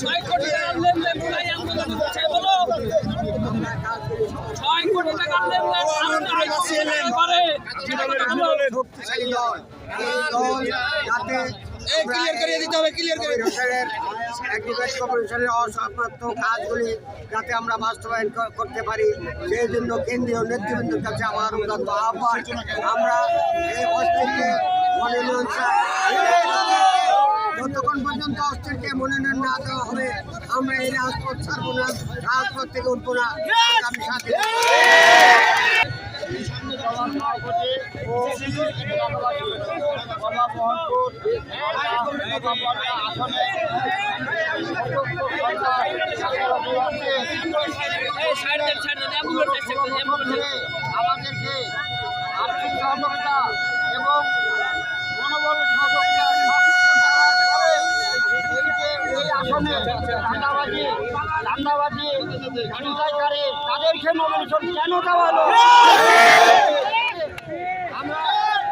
ছয় কোটি কাজগুলি যাতে আমরা বাস্তবায়ন করতে পারি। সেই জন্য কেন্দ্রীয় নেতৃবৃন্দের কাছে আমার উদাত্ত আহ্বান। আমরা এই অস্তিত্বে মনোনয়ন যতক্ষণ পর্যন্ত অস্ত্রকে মনোনয়ন না দেওয়া হবে আমরা এই রাজপথ ছাড়বো না রাজপথ থেকে উঠবো না আমাদেরকে চান্দাবাজি ছিনতাইকারী তাদেরকে নমিনেশন কেন দেওয়া হলো? আমরা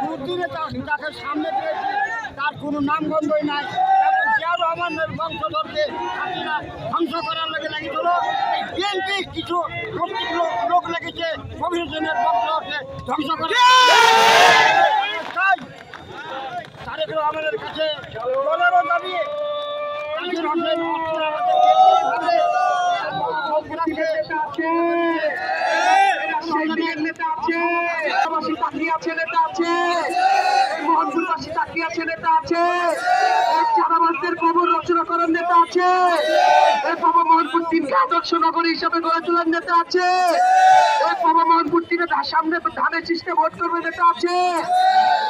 দুদিনে তাকে সামনে পেয়েছি তার কোনো নামগন্ধই নাই। এবং জিয়া রহমানের বংশধরকে হাসিনা ধ্বংস করার লেগে লাগিয়েছিল এই বিএনপি কিছু লোক লেগেছে কমিশনের বংশধরকে ধ্বংস করে তাই তারেক রহমানের কাজের নেতা আছে পাশাপাশি তাকিয়ে আছে নেতা আছে মোহনপুর পাশে তাকিয়ে আছে নেতা আছে এক চাঁদাবাসদের কবর রচনা করার নেতা আছে এই বাবা মোহনপুর তিনকে আদর্শ নগরী হিসাবে গড়ে তোলার নেতা আছে এই বাবা মোহনপুর তিনে সামনে ধানের সিস্টেম ভোট করবে নেতা আছে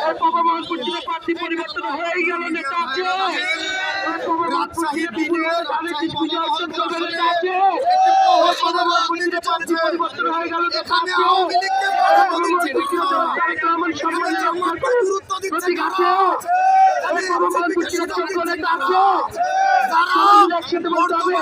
এই বাবা মোহনপুর তিনে প্রার্থী পরিবর্তন হয়ে গেল নেতা আছে এই বাবা মোহনপুর তিনে ধানের বিজয় অর্জন করবে নেতা আছে নেতা আছে একসাথে বলতে হবে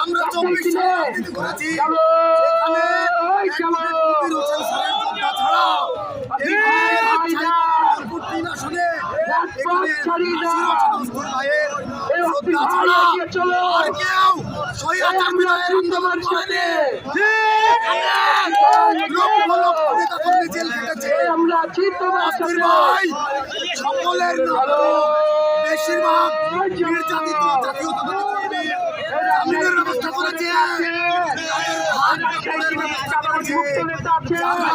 আমরা চব্বিশ সালে করেছি। সকলের বেশিরভাগ নির্যাতিত জাতীয়তাবাদী কর্মী জামিনের ব্যবস্থা করেছে। তাদের ব্যবস্থা করেছে। যারা